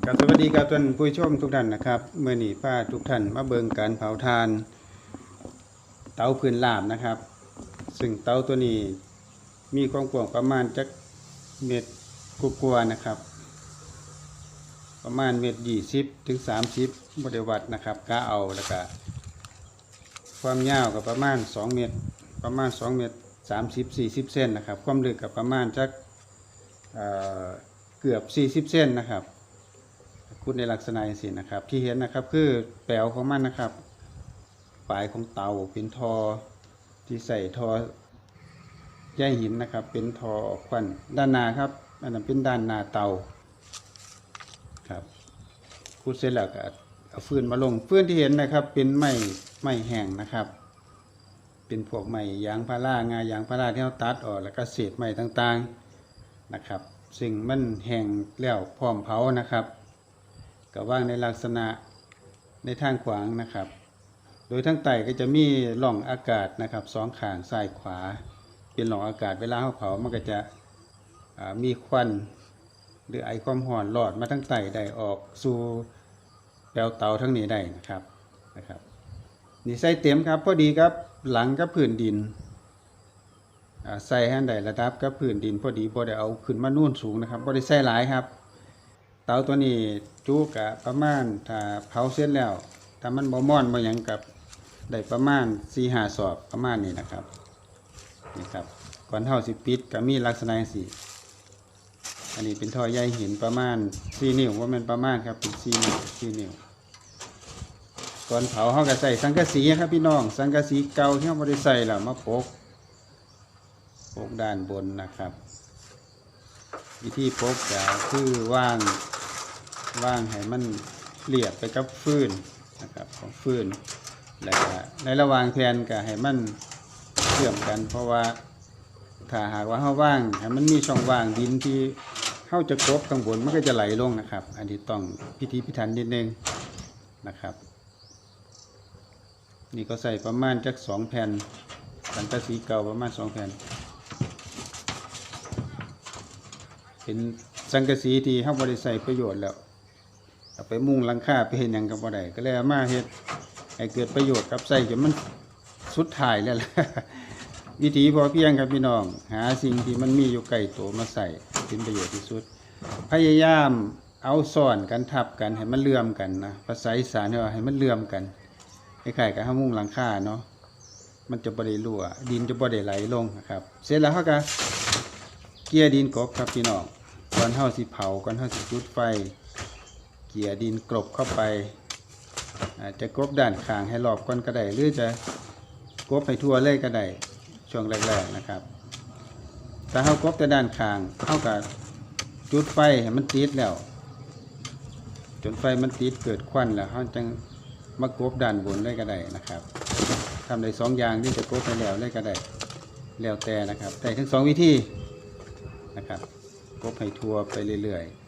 กับสวัสดีกับท่านผู้ชมทุกท่านนะครับเมื่อนี้าทุกท่านมาเบิงการเผาทาน เตาพื้นลาบนะครับ ซึ่งเตาตัวนี้มีความกว้างประมาณจักเม็ดกว่าๆนะครับ ประมาณเม็ดยี่สิบถึงสามสิบบริวัตนะครับกะเอาแล้วก็ความยาวกับประมาณสองเมตรประมาณสองเมตรสามสิบสี่สิบเซนนะครับ ความลึกกับประมาณจักเเกือบสี่สิบเซนนะครับ พูดในลักษณะอย่างนี้นะครับ ที่เห็นนะครับคือแปลวของมันนะครับ ปลายของเตาเป็นทอ ที่ใส่ทอใยหินนะครับ เป็นทอควันด้านหน้าครับอันนั้นเป็นด้านหน้าเตาครับพูดเสร็จแล้วก็เอาฟืนมาลงฟืนที่เห็นนะครับ เป็นไม้ไม้แห้งนะครับ เป็นพวกไม้ยางพารางายางพาราที่เราตัดออกแล้วก็เศษไม้ต่างๆนะครับ ซึ่งมันแห้งแล้วพร้อมเผานะครับ ก็ว่างในลักษณะในทางขวางนะครับ โดยทั้งไตก็จะมีร่องอากาศนะครับสองข้างซ้ายขวา เป็นร่องอากาศเวลาเขาเผามันก็จะมีควันหรือไอความร้อนหลอดมาทั้งไตได้ออกสู่แปลวเตาทั้งนี้ได้นะครับนะครับนี่ใส่เต็มครับพอดีครับหลังกับพื้นดินอ่าใส่ให้อันใดระดับกับพื้นดินพอดีพอได้เอาขึ้นมานู่นสูงนะครับพอได้ใส่หลายครับาตัวนี้จุกะประมาณถ้าเผาเสร็จแล้วถ้ามันบ่ม่อนบ่หยังกับได้ประมาณ4 5สอบประมาณนี้นะครับนี่ครับก่อนเท่าสิปิดก็มีลักษณะจังซี่อันนี้เป็นท่อใยหินประมาณ4นิ้วว่ามันประมาณครับเป็น4นิ้ว4นิ้วก่อนเผาเฮาก็ใส่สังกะสีครับพี่น้อง สังกะสีเก่าที่เฮาบ่ได้ใส่แล้วมาโปกโปกด้านบนนะครับ วิธีปกก็คือว่าง ว่างให้มันเรียบไปกับฟืนนะครับของฟืนแล้วก็ในระหว่างแทนก็ให้มันเชื่อมกัน เพราะว่าถ้าหากว่าเฮาว่างให้มันมีช่องว่างดินที่เฮาจะกบข้างบนมันก็จะไหลลงนะครับ อันนี้ต้องพิธีพิถันนิดนึงนะครับ นี่ก็ใส่ประมาณจักสองแผ่นสังกะสีเก่าประมาณสองแผ่นเป็นสังกะสีที่เฮาบ่ได้ใส่ประโยชน์แล้ว ไปมุ่งหลังคาไปเฮ็ดหยังก็บ่ได้ก็เลยเอามาเฮ็ดให้เกิดประโยชน์กับใส่จนมันสุดท้ายแล้วล่ะวิธีพอเพียงครับพี่น้อง หาสิ่งที่มันมีอยู่ใกล้ตัวมาใส่เป็นประโยชน์ที่สุด พยายามเอาซ่อนกันทับกันให้มันเลื่อมกันนะภาษาอีสานเรียกว่าให้มันเลื่อมกันคล้ายๆกับเฮามุ่งหลังคาเนาะมันจะบ่ได้รั่วดินจะบ่ได้ไหลลงนะครับ เสร็จแล้วเฮาก็เกียดินกบครับพี่น้องก่อนเฮาสิเผาก่อนเฮาสิจุดไฟ เกียร์ดินกลบเข้าไปอาจจะกรบด้านข้างให้รอบก่อนก็ได้หรือจะกรบให้ทั่วเลยก็ได้ช่วงแรกๆนะครับ ถ้าเฮากบแต่ด้านข้างเฮากับจุดไฟให้มันติดแล้ว จนไฟมันติดเกิดควันแล้วเฮาจังมากบด้านบนเลยก็ได้นะครับทำได้สองอย่างที่จะกรบไปแล้วเลยก็ได้แล้วแต่นะครับได้ทั้งสองวิธีนะครับกบให้ทัวไปเรื่อยๆ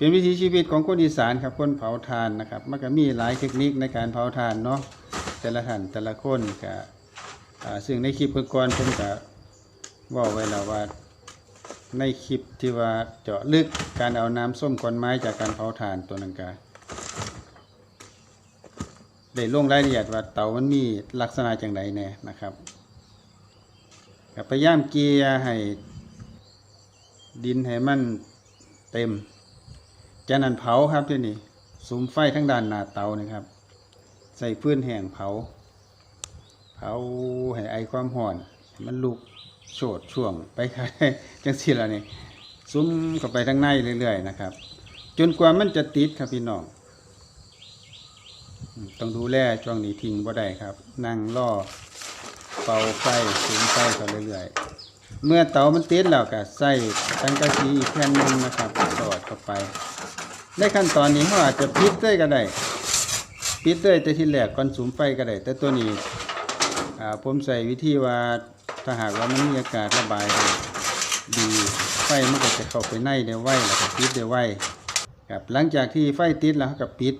เป็นวิถีชีวิตของคนอีสานครับคนเผาทานนะครับมันก็มีหลายเทคนิคในการเผาทานเนาะแต่ละท่านแต่ละคนก็อ่าซึ่งในคลิปก่อนๆผมก็บอกไว้แล้วว่าในคลิปที่ว่าเจาะลึกการเอาน้ำส้มก้อนไม้จากการเผาถ่านตัวนังกาได้ลงรายละเอียดว่าเตามันมีลักษณะอย่างไรแน่นะครับก็พยายามเกียร์ให้ดินให้มันเต็ม จากนั้นเผาครับที่นี่สุมไฟทั้งด้านหน้าเตานะครับ ใส่พื้นแห้งเผา เผาให้ไอความห่อนมันลุกโชดช่วงไปค่ะจังสิละนี่ซุ้มเข้าไปทั้งในเรื่อยๆนะครับ จนกว่ามันจะติดครับพี่น้องต้องดูแลช่วงนี้ทิ้งบ่ได้ครับ นั่งล่อเป่าไฟสูงไฟเขาเรื่อยๆ เมื่อเตามันติดแล้วก็ใส่สังกะสีแผ่นนึงนะครับสอดเข้าไป ในขั้นตอนนี้เราอาจจะปิดด้วยก็ได้ปิดด้วยแต่ที่แรกก่อนสูงไฟก็ได้ แต่ตัวนี้ผมใส่วิธีว่าถ้าหากว่ามันมีอากาศระบายดีไฟมันก็จะเข้าไปในได้ไวแล้วก็ปิดได้ไวครับหลังจากที่ไฟติดแล้วเราก็ปิด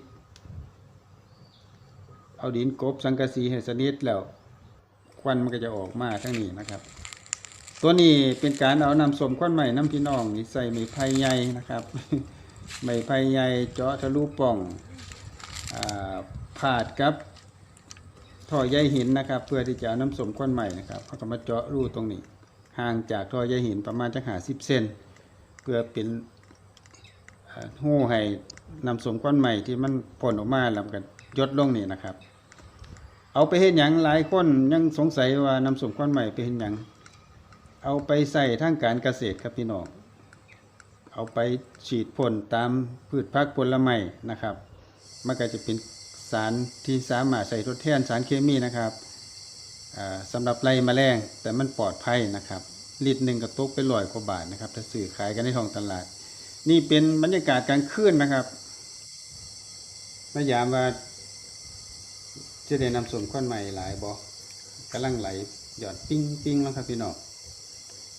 เอาดินกบสังกะสีให้สนิทแล้วควันมันก็จะออกมาทั้งนี้นะครับ ตัวนี้เป็นการเอานำสมก้อนใหม่น้ำพี่น้องนี่ใส่ไม้ไผ่ใหญ่นะครับ ไม้ไผ่ใหญ่เจาะทะลุป่องอาผาดกับท่อใยหินนะครับ เพื่อที่จะเอาน้ำสมก้อนใหม่นะครับเขาก็มาเจาะรูตรงนี้ ห่างจากท่อใยหินประมาณจะหาสิบเซนเพื่อเป็นอ่าหู้ให้นำสมก้อนใหม่ที่มันพ่นออกมาแล้วกันยดลงนี่นะครับ เอาไปเห็นอย่างหลายคนยังสงสัยว่านำสมก้อนใหม่ไปเห็นอย่างเอาไปใส่ทางการเกษตรครับพี่น้อง เอาไปฉีดพ่นตามพืชพักผลไม้นะครับ มันก็จะเป็นสารที่สามารถใส่ทดแทนสารเคมีนะครับอ่าสำหรับไล่แมลงแต่มันปลอดภัยนะครับลิตรหนึ่งก็ตกไปลอยกว่าบาทนะครับ ถ้าซื้อขายกันในท้องตลาด นี่เป็นบรรยากาศกลางคืนนะครับมายามว่าจะได้นำส่วนก้อนใหม่หลายบอกำลังไหลหยอดปิ้งปิ้งแล้วครับพี่น้อง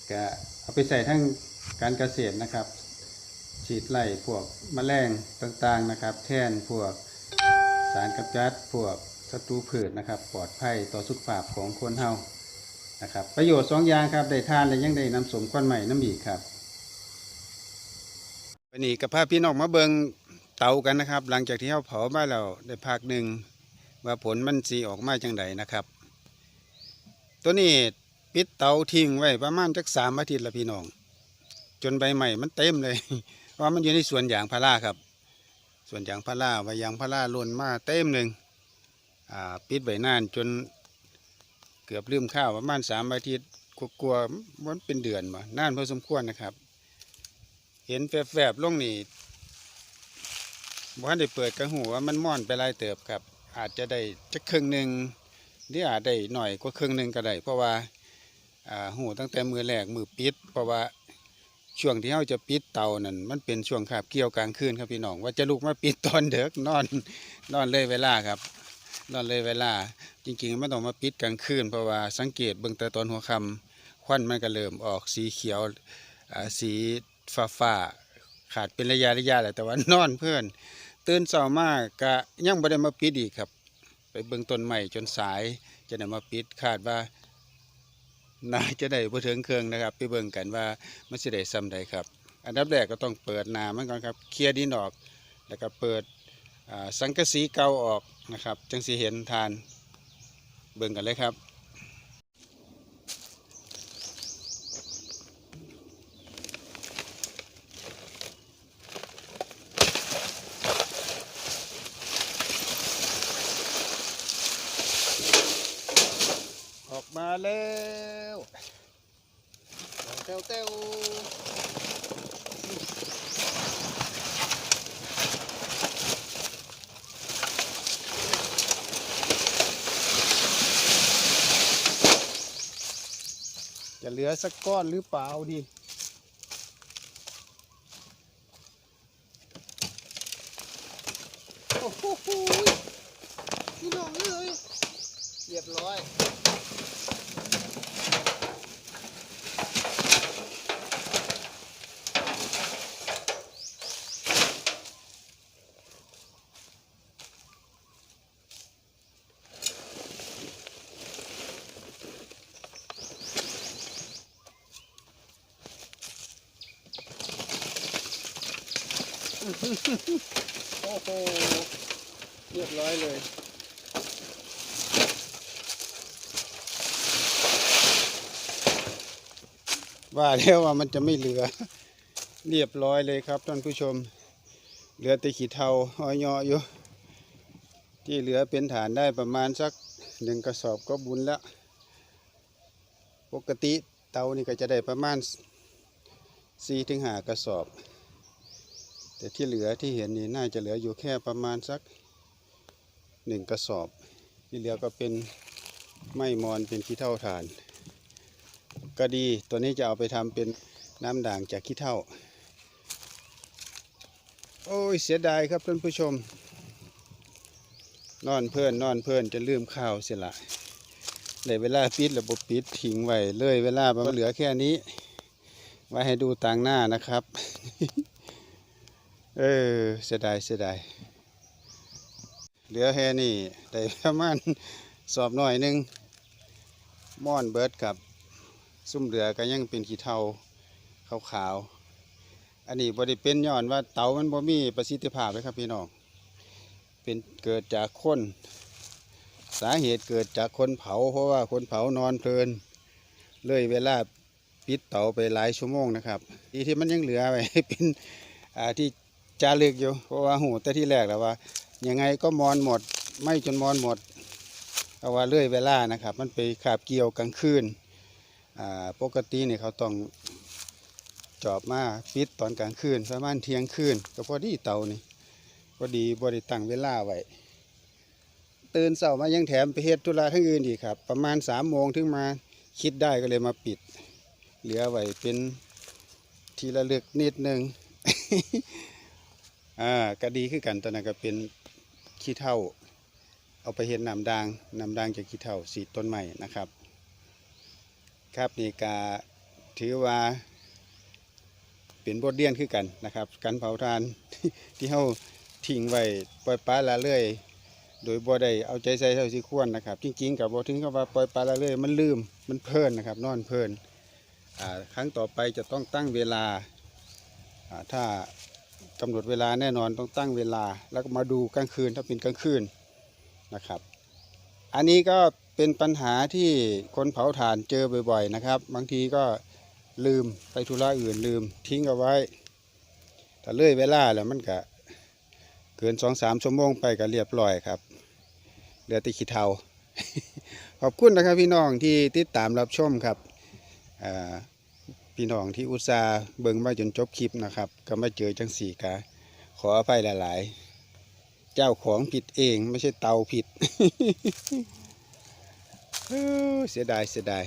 ก็เอาไปใส่ทั้งการเกษตรนะครับ ฉีดไล่พวกแมลงต่างๆนะครับ แทนพวกสารกำจัดพวกศัตรูพืชนะครับ ปลอดภัยต่อสุขภาพของคนเฮานะครับ ประโยชน์สองอย่างครับได้ทานและยังได้นำสมก้อนใหม่น้ำอีกครับวันนี้กับพาพี่น้องมาเบิงเตากันนะครับ หลังจากที่เขาเผามาแล้วได้พักหนึ่งว่าผลมันสีออกมาจังไดนะครับ ตัวนี้ปิดเตาทิ้งไว้ประมาณจักสามอาทิตย์ละพี่น้อง จนใบใหม่มันเต็มเลย ราะว่ามันอยู่ในสวนยางพาราครับ สวนยางพาราใบยางพาราล้นมาเต็มหนึ่งปิดไว้นานจนเกือบลืมข้าวประมาณสามอาทิตย์กลัวๆมันเป็นเดือนมานานพอสมควรนะครับ เห็นแฝบๆลงนี่บ้านได้เปิดกระหูว่ามันม่อนไปลายเติบครับ อาจจะได้จักครึ่งหนึ่งหรืออาจได้หน่อยกว่าครึ่งหนึ่งก็ได้เพราะว่าอ่าหูตั้งแต่มือแรกมือปิดเพราะว่า ช่วงที่เราจะปิดเตานั่นมันเป็นช่วงขาบเกี่ยวกลางคืนครับพี่น้อง ว่าจะลุกมาปิดตอนเด็กนอนนอนเลยเวลาครับ นอนเลยเวลา จริงๆไม่ต้องมาปิดกลางคืนเพราะว่าสังเกตเบื้องแต่ตอนหัวค่ำควันมันก็เริ่มออกสีเขียวสีฟ้าฟ้าขาดเป็นระยะระยะแหละแต่ว่านอนเพื่อน ตื่นเช้ามากก็ยังไม่ได้มาปิดอีกครับ ไปเบื้องต้นใหม่จนสายจะได้มาปิดคาดว่า น่าจะได้บ่ถึงเครื่องนะครับ ไปเบิ่งกันว่ามันสิได้ซ้ำใดครับ อันดับแรกก็ต้องเปิดนามันก่อนครับเคลียร์ดินออก แล้วก็เปิดสังกะสีเก่าออกนะครับจังสิเห็นทานเบิ่งกันเลยครับ มาแล้วเต้วเต้วจะเหลือสักก้อนหรือเปล่าดิโอ้โหพี่น้องเอ้ยเรียบร้อย โอ้โห เรียบร้อยเลย ว่าแล้วว่ามันจะไม่เหลือ เรียบร้อยเลยครับท่านผู้ชม เหลือแต่ขีเทาอ้อยออยู่ ที่เหลือเป็นฐานได้ประมาณสักหนึ่งกระสอบก็บุญแล้ว ปกติเตานี่ก็จะได้ประมาณสี่ถึงห้ากระสอบ แต่ที่เหลือที่เห็นนี่น่าจะเหลืออยู่แค่ประมาณสักหนึ่งกระสอบ ที่เหลือก็เป็นไม้มอนเป็นขี้เท่าฐาน ก็ดีตัวนี้จะเอาไปทำเป็นน้ำด่างจากขี้เท่า โอ้ยเสียดายครับท่านผู้ชม นอนเพื่อนนอนเพื่อนจะลืมข้าวเสียละเลยเวลาปิดระบบปิดทิ้งไว้เลยเวลามันเหลือแค่นี้ ไว้ให้ดูต่างหน้านะครับ เออเสียดายเสียดายเหลือแค่นี้ได้ประมาณสอบหน่อยหนึงม่อนเบิร์ดครับซุ่มเหลือก็ยังเป็นขี้เทาขาวๆอันนี้บ่ได้เป็นย้อนว่าเตามันบ่มีประสิทธิภาพเลยครับพี่น้องเป็นเกิดจากคนสาเหตุเกิดจากคนเผา เพราะว่าคนเผานอนเพลิน เลยเวลาปิดเตาไปหลายชั่วโมงนะครับ ที่ที่มันยังเหลือไว้เป็นที่ จารึกอยู่เพราะว่าหูแต่ที่แรกแล้วว่ายังไงก็มอนหมด ไม่จนมอนหมดเพราะว่าเลื่อยเวลานะครับ มันไปขาบเกี่ยวกลางคืนปกติเนี่ยเขาต้องจอบมาปิดตอนกลางคืนประมาณเที่ยงคืนก็พอดีเตานี่พอดีบริตั้งเวลาไว้ตื่นเช้ามายังแถมไปเฮ็ดธุระทั้งอื่นอีกครับ ประมาณสามโมงถึงมาคิดได้ก็เลยมาปิด เหลือไว้เป็นทีละเลึกนิดนึง อ่าก็ดีคือกันตอนนั้นก็เป็นขี้เท่า เอาไปเห็นน้ำดางน้ำดางจากขี้เท่าสีต้นใหม่นะครับ ครับนี่กาถือว่าเป็นบทเรียนคือกันนะครับ การเผาทานที่เฮาทิ้งไว้ปล่อยปลาละเรื่อย โดยบ่ได้เอาใจใส่เท่าที่ควรนะครับ จริงๆกับบ่ถึงกับว่าปล่อยปลาละเลยมันลืมมันเพลินนะครับ นอนเพลินครั้งต่อไปจะต้องตั้งเวลาถ้า กำหนดเวลาแน่นอนต้องตั้งเวลา แล้วก็มาดูกลางคืนถ้าเป็นกลางคืนนะครับ อันนี้ก็เป็นปัญหาที่คนเผาถ่านเจอบ่อยๆนะครับ บางทีก็ลืมไปธุระอื่นลืม ทิ้งเอาไว้แต่เลื่อยเวลาแล้วมันก็เกินสองสามชั่วโมงไปก็เรียบร้อยครับเหลือติขี้เทาขอบคุณนะครับพี่น้องที่ติดตามรับชมครับอ่า พี่น้องที่อุตส่าห์เบิ่งมาจนจบคลิปนะครับ ก็มาเจอจังสี่กะขออภัยหลาย ๆ เจ้าของผิดเองไม่ใช่เตาผิดเสียดายเสียดาย